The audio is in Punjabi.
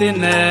ਤਿਨੈ